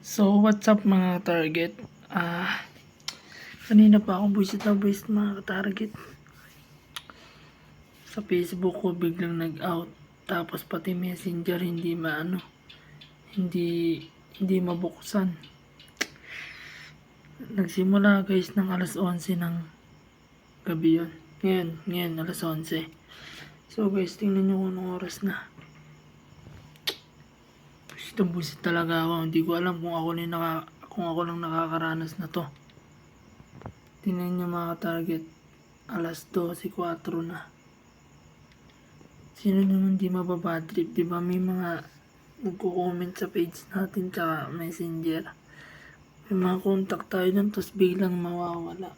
So, what's up mga target? Ah, kanina pa ako buisit na buisit mga target. Sa Facebook ko biglang nag-out. Tapos pati messenger hindi maano. Hindi, hindi mabuksan. Nagsimula guys ng alas 11 ng gabi yun. Ngayon, ngayon alas 11. So guys, tingnan nyo kung anong oras na. Busit na talaga ako. Hindi ko alam kung ako, lang naka, kung ako lang nakakaranas na to. Tingnan nyo mga target. Alas 12.04 na. Sino naman di mababadrip? Di ba may mga nagko-comment sa page natin tsaka messenger. May mga contact tayo dun tapos biglang mawawala.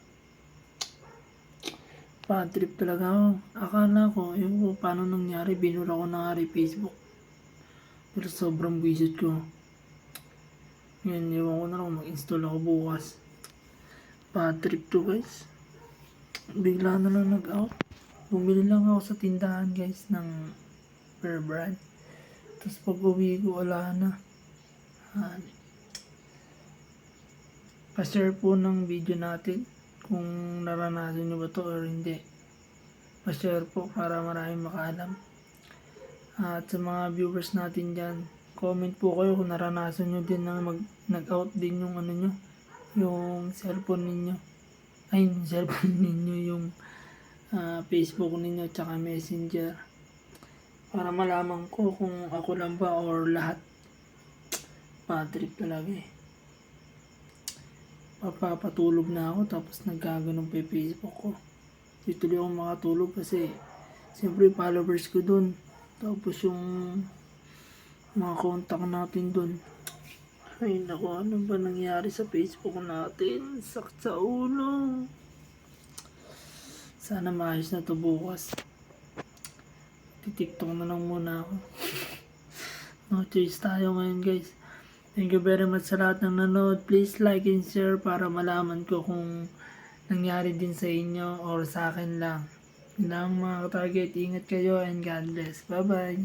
Bad trip talaga ako. Akala ko, yun paano nangyari, binura ko na nga Facebook. Pero sobrang visit ko. Ngayon, ewan ko na lang mag-install ako bukas. Bad trip to guys. Bigla na lang nag-out. Bumili lang ako sa tindahan guys ng per. Tapos pag uwi ko, wala na. Ah, pa-share po ng video natin kung naranasan nyo ba to or hindi. Pa-share po para maraming makaalam. At sa mga viewers natin dyan, comment po kayo kung naranasan nyo din na nag-out din yung ano nyo, yung cellphone ninyo. Ay, yung cellphone ninyo, yung ah, Facebook ninyo, tsaka messenger. Para malaman ko kung ako lang ba or lahat. Patrick talaga eh. Papapatulog na ako tapos nagkaganon pa Facebook ko. Di tuloy ako makatulog kasi siyempre followers ko dun. Tapos yung mga contact natin dun. Ay naku, ano ba nangyari sa Facebook natin? Sakit sa ulo. Sana maayos na to bukas. Titiktok na lang muna ako. no choice tayo ngayon guys. Thank you very much sa lahat ng nanood. Please like and share para malaman ko kung nangyari din sa inyo or sa akin lang. Yun lang mga target. Ingat kayo and God bless. Bye bye.